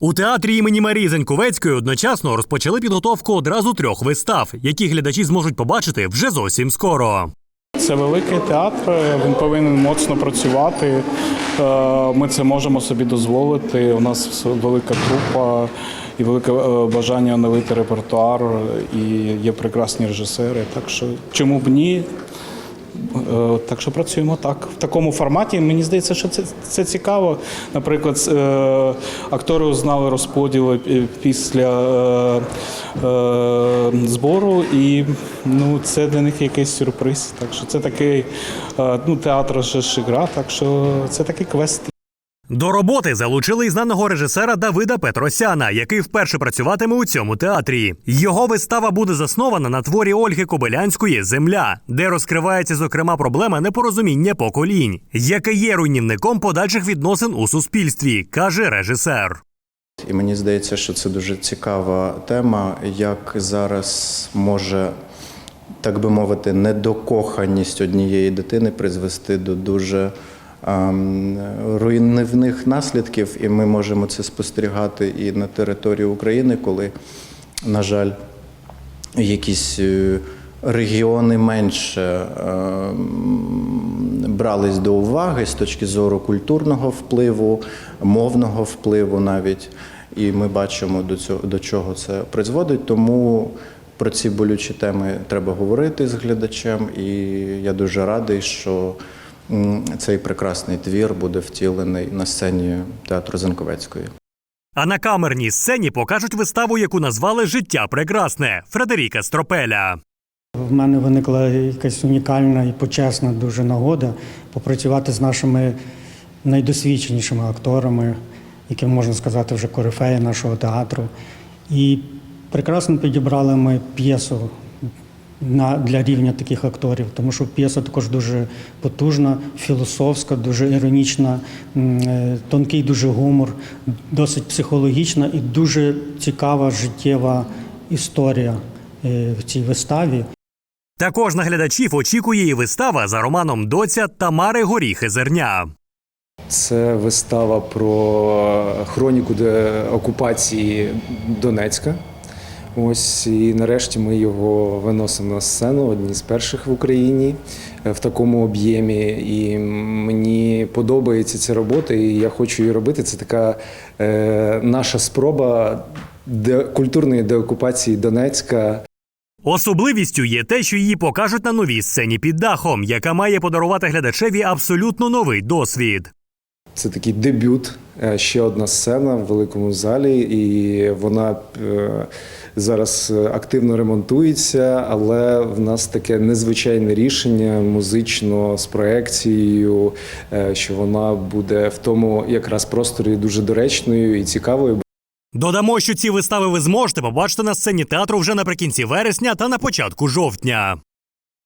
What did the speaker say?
У театрі імені Марії Заньковецької одночасно розпочали підготовку одразу трьох вистав, які глядачі зможуть побачити вже зовсім скоро. Це великий театр, він повинен моцно працювати. Е, Ми це можемо собі дозволити. У нас велика трупа і велике е, бажання оновити репертуар, і є прекрасні режисери. Так що чому б ні? Е, Так що працюємо так. В такому форматі. Мені здається, що це, це цікаво. Наприклад, е, актори узнали розподіли е, після збору, і ну, це для них якийсь сюрприз. Так що це такий ну, театр ж гра, так що це такий квест. До роботи залучили й знаного режисера Давида Петросяна, який вперше працюватиме у цьому театрі. Його вистава буде заснована на творі Ольги Кобилянської Земля, де розкривається зокрема проблема непорозуміння поколінь, яке є руйнівником подальших відносин у суспільстві, каже режисер. І мені здається, що це дуже цікава тема, як зараз може, так би мовити, недокоханість однієї дитини призвести до дуже руйнівних наслідків, і ми можемо це спостерігати і на території України, коли, на жаль, якісь е, регіони менше ем, брались до уваги з точки зору культурного впливу, мовного впливу навіть. І ми бачимо до цього до чого це призводить. Тому про ці болючі теми треба говорити з глядачем. І я дуже радий, що цей прекрасний твір буде втілений на сцені театру Занковецької. А на камерній сцені покажуть виставу, яку назвали Життя прекрасне Фредеріка Стропеля. В мене виникла якась унікальна і почесна дуже нагода попрацювати з нашими найдосвідченішими акторами, які можна сказати вже корифеї нашого театру. І прекрасно підібрали ми п'єсу на, для рівня таких акторів, тому що п'єса також дуже потужна, філософська, дуже іронічна, е, тонкий дуже гумор, досить психологічна і дуже цікава життєва історія е, в цій виставі. Також на глядачів очікує і вистава за романом Доця Тамари Горіхи Зерня. Це вистава про хроніку окупації Донецька. Ось і нарешті ми його виносимо на сцену, одні з перших в Україні е, в такому об'ємі. І мені подобається ця робота, і я хочу її робити. Це така е, наша спроба де, культурної деокупації Донецька. Особливістю є те, що її покажуть на новій сцені під дахом, яка має подарувати глядачеві абсолютно новий досвід. Це такий дебют, ще одна сцена в великому залі, і вона е, зараз е, активно ремонтується, але в нас таке незвичайне рішення музично з проекцією, е, що вона буде в тому якраз просторі дуже доречною і цікавою. Додамо, що ці вистави ви зможете побачити на сцені театру вже наприкінці вересня та на початку жовтня.